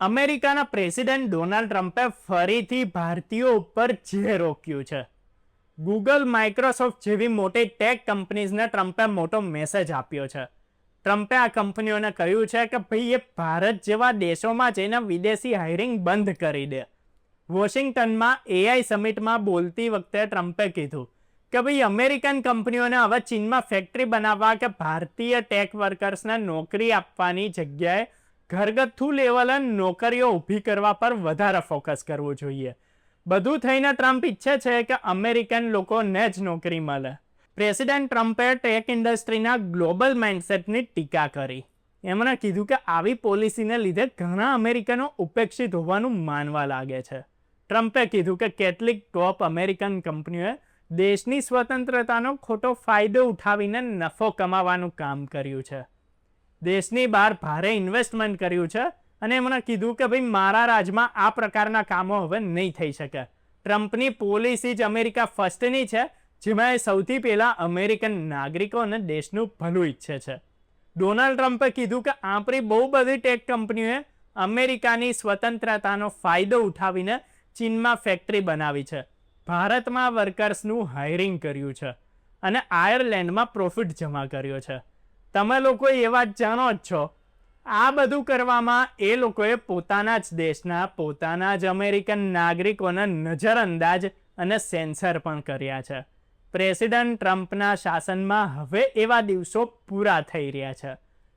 અમેરિકાના president Donald ટ્રમ્પે ફરીથી ભારતીયો ઉપર જે રોક્યું છે. ગૂગલ, માઇક્રોસોફ્ટ જેવી મોટી ટેક કંપનીઝને ટ્રમ્પે મોટો મેસેજ આપ્યો છે. ટ્રમ્પે આ કંપનીઓને કહ્યું છે કે ભાઈ, એ ભારત જેવા દેશોમાં જઈને વિદેશી હાયરિંગ બંધ કરી દે. વોશિંગ્ટનમાં એઆઈ સમિટમાં બોલતી વખતે ટ્રમ્પે કીધું કે ભાઈ, અમેરિકન કંપનીઓને હવે ચીનમાં ફેક્ટરી બનાવવા કે ભારતીય ટેક વર્કર્સને નોકરી આપવાની જગ્યાએ ઘરગથ્થુ લેવલે નોકરીઓ ઊભી કરવા પર વધારે ફોકસ કરવું જોઈએ. બધું થઈને ટ્રમ્પ ઈચ્છે છે કે અમેરિકન લોકોને જ નોકરી મળે. પ્રેસિડેન્ટ ટ્રમ્પે ટેક ઇન્ડસ્ટ્રીના ગ્લોબલ માઇન્ડસેટની ટીકા કરી. એમણે કીધું કે આવી પોલિસીને લીધે ઘણા અમેરિકનો ઉપેક્ષિત હોવાનું માનવા લાગે છે. ટ્રમ્પે કીધું કે કેટલીક ટોપ અમેરિકન કંપનીઓએ દેશની સ્વતંત્રતાનો ખોટો ફાયદો ઉઠાવીને નફો કમાવાનું કામ કર્યું છે. દેશની બહાર ભારે ઇન્વેસ્ટમેન્ટ કર્યું છે અને એમણે કીધું કે ભાઈ મારા રાજમાં આ પ્રકારના કામો હવે નહીં થઈ શકે. ટ્રમ્પની પોલિસી જ અમેરિકા ફર્સ્ટની છે, જેમાં એ સૌથી પહેલાં અમેરિકન નાગરિકો અને દેશનું ભલું ઈચ્છે છે. ડોનાલ્ડ ટ્રમ્પે કીધું કે આપણી બહુ બધી ટેક કંપનીઓએ અમેરિકાની સ્વતંત્રતાનો ફાયદો ઉઠાવીને ચીનમાં ફેક્ટરી બનાવી છે. ભારતમાં વર્કર્સનું હાયરિંગ કર્યું છે અને આયર્લેન્ડમાં પ્રોફિટ જમા કર્યો છે. તમે લોકો એ વાત જાણો જ છો. આ બધું કરવામાં એ લોકોએ પોતાના જ દેશના, પોતાના જ અમેરિકન નાગરિકોને નજરઅંદાજ અને સેન્સર પણ કર્યા છે. પ્રેસિડન્ટ ટ્રમ્પના શાસનમાં હવે એવા દિવસો પૂરા થઈ રહ્યા છે.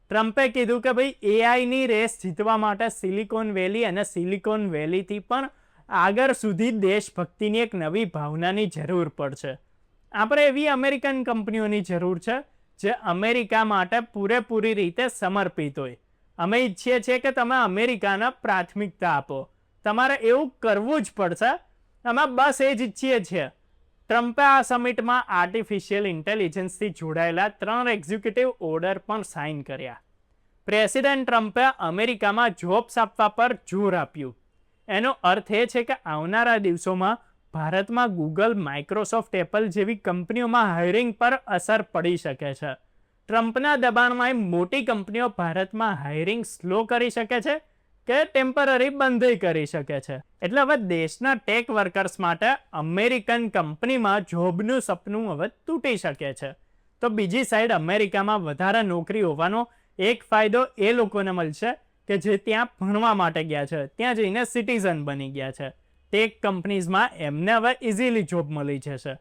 ટ્રમ્પે કીધું કે ભાઈ એઆઈની રેસ જીતવા માટે સિલિકોન વેલી અને સિલિકોન વેલીથી પણ આગળ સુધી દેશભક્તિની એક નવી ભાવનાની જરૂર પડશે. આપણે એવી અમેરિકન કંપનીઓની જરૂર છે જે અમેરિકા માટે પૂરેપૂરી રીતે સમર્પિત હોય. અમે ઈચ્છીએ છીએ કે તમે અમેરિકાને પ્રાથમિકતા આપો. તમારે એવું કરવું જ પડશે. અમે બસ એ જ ઈચ્છીએ છીએ. ટ્રમ્પે આ સમિટમાં આર્ટિફિશિયલ ઇન્ટેલિજન્સથી જોડાયેલા ત્રણ એક્ઝિક્યુટિવ ઓર્ડર પણ સાઇન કર્યા. પ્રેસિડેન્ટ ટ્રમ્પે અમેરિકામાં જોબ્સ આપવા પર જોર આપ્યું. એનો અર્થ એ છે કે આવનારા દિવસોમાં ભારતમાં ગૂગલ માઇક્રોસોફ્ટ એપલ જેવી કંપનીઓમાં હાયરિંગ પર અસર પડી શકે છે. ટ્રમ્પના દબાણમાં મોટી કંપનીઓ ભારતમાં હાયરિંગ સ્લો કરી શકે છે કે ટેમ્પરરી બંધ કરી શકે છે. એટલે હવે દેશના ટેક વર્કર્સ માટે અમેરિકન કંપનીમાં જોબનું સપનું હવે તૂટી શકે છે. તો બીજી સાઈડ અમેરિકામાં વધારે નોકરી હોવાનો એક ફાયદો એ લોકોને મળશે કે જે ત્યાં ભણવા માટે ગયા છે, ત્યાં જઈને સિટીઝન બની ગયા છે. ટેક કંપનીઝમાં એમને હવે ઇઝીલી જોબ મળી જશે.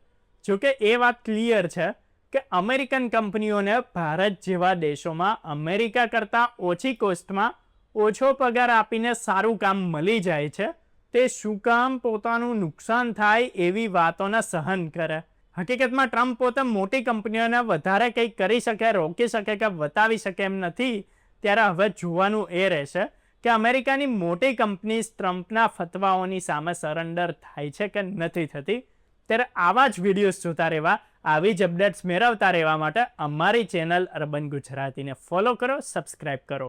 જોકે એ વાત ક્લિયર છે કે અમેરિકન કંપનીઓને ભારત જેવા દેશોમાં અમેરિકા કરતાં ઓછી કોસ્ટમાં ઓછો પગાર આપીને સારું કામ મળી જાય છે, તે શું કામ પોતાનું નુકસાન થાય એવી વાતોને સહન કરે. હકીકતમાં ટ્રમ્પ પોતે મોટી કંપનીઓને વધારે કંઈક કરી શકે, રોકી શકે કે બતાવી શકે એમ નથી, ત્યારે હવે જોવાનું એ રહેશે કે અમેરિકાની મોટી કંપનીઝ ટ્રમ્પના ફતવાઓની સામે સરેન્ડર થાય છે કે નથી થતી? ત્યારે આવા જ વિડીયોઝ જોતા રહેવા, આવી જ અપડેટ્સ મેળવતા રહેવા માટે અમારી ચેનલ અર્બન ગુજરાતીને ફોલો કરો સબસ્ક્રાઈબ કરો.